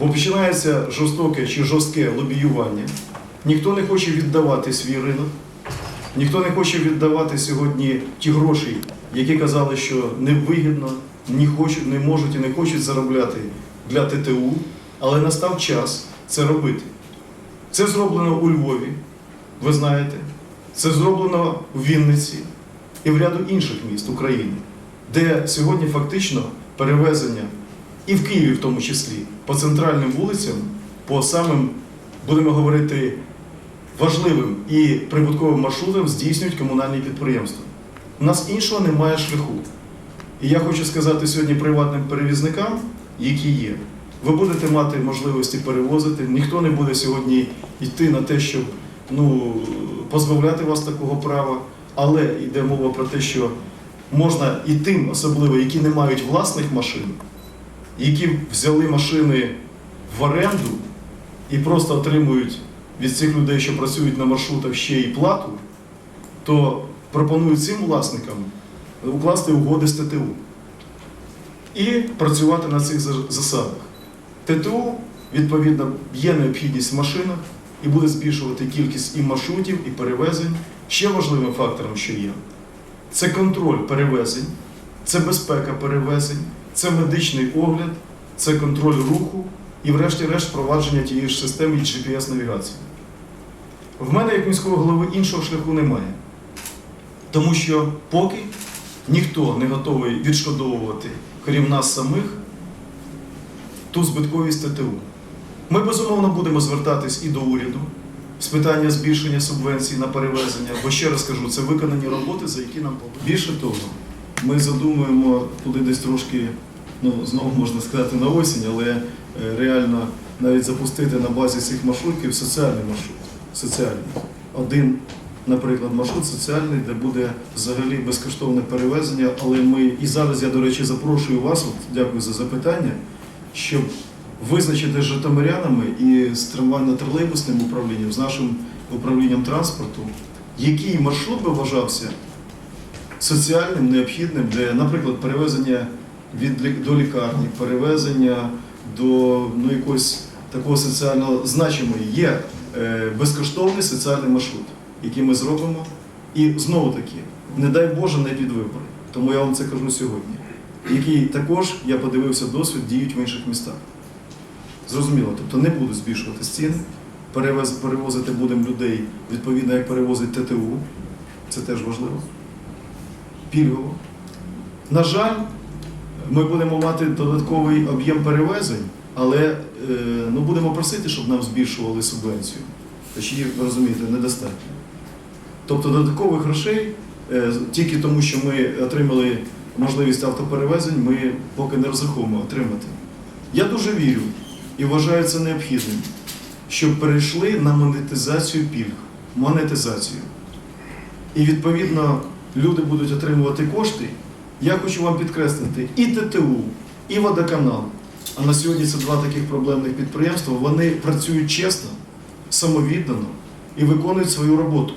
Бо починається жорстоке чи жорстке лобіювання. Ніхто не хоче віддавати свій ринок, ніхто не хоче віддавати сьогодні ті гроші, які казали, що невигідно, не хочуть, не можуть і не хочуть заробляти для ТТУ, але настав час це робити. Це зроблено у Львові, ви знаєте, це зроблено в Вінниці і в ряду інших міст України, де сьогодні фактично перевезення і в Києві, в тому числі, по центральним вулицям, по самим, будемо говорити, важливим і прибутковим маршрутам здійснюють комунальні підприємства. У нас іншого немає шляху. І я хочу сказати сьогодні приватним перевізникам, які є, ви будете мати можливості перевозити. Ніхто не буде сьогодні йти на те, щоб ну, позбавляти вас такого права. Але йде мова про те, що можна і тим, особливо, які не мають власних машин, які взяли машини в оренду і просто отримують від цих людей, що працюють на маршрутах ще й плату, то пропонують цим власникам укласти угоди з ТТУ і працювати на цих засадах. ТТУ, відповідно, є необхідність в машинах і буде збільшувати кількість і маршрутів, і перевезень. Ще важливим фактором, що є, це контроль перевезень, це безпека перевезень, це медичний огляд, це контроль руху і, врешті-решт, впровадження тієї ж системи і GPS-навігації. В мене, як міського голови, іншого шляху немає. Тому що поки ніхто не готовий відшкодовувати, крім нас самих, ту збитковість ТТУ. Ми безумовно будемо звертатись і до уряду з питання збільшення субвенцій на перевезення, бо ще раз кажу, це виконані роботи, за які нам повинні. Більше того, ми задумуємо туди десь трошки, ну знову можна сказати, на осінь, але е, реально навіть запустити на базі цих маршрутів соціальний маршрут. Соціальний. Один, наприклад, маршрут соціальний, де буде взагалі безкоштовне перевезення. Але ми і зараз я, до речі, запрошую вас, от, дякую за запитання, щоб визначити з житомирянами і з трамвайно-тролейбусним управлінням, з нашим управлінням транспорту, який маршрут би вважався соціальним, необхідним, де, наприклад, перевезення від до лікарні, перевезення до ну, якогось такого соціального значимого є е, безкоштовний соціальний маршрут, який ми зробимо. І знову таки, не дай Боже, не під вибори. Тому я вам це кажу сьогодні. Який також, я подивився досвід, діють в інших містах. Зрозуміло, тобто не буду збільшувати ціни, перевозити будемо людей відповідно, як перевозить ТТУ, це теж важливо. Пільгово. На жаль, ми будемо мати додатковий об'єм перевезень, але е, ну, будемо просити, щоб нам збільшували субвенцію. Тож її, розумієте, недостатньо. Тобто додаткових грошей, е, тільки тому, що ми отримали можливість автоперевезень, ми поки не розраховуємо отримати. Я дуже вірю і вважаю це необхідним, щоб перейшли на монетизацію пільг. Монетизацію. І відповідно люди будуть отримувати кошти. Я хочу вам підкреслити і ТТУ, і водоканал. А на сьогодні це два таких проблемних підприємства. Вони працюють чесно, самовіддано і виконують свою роботу.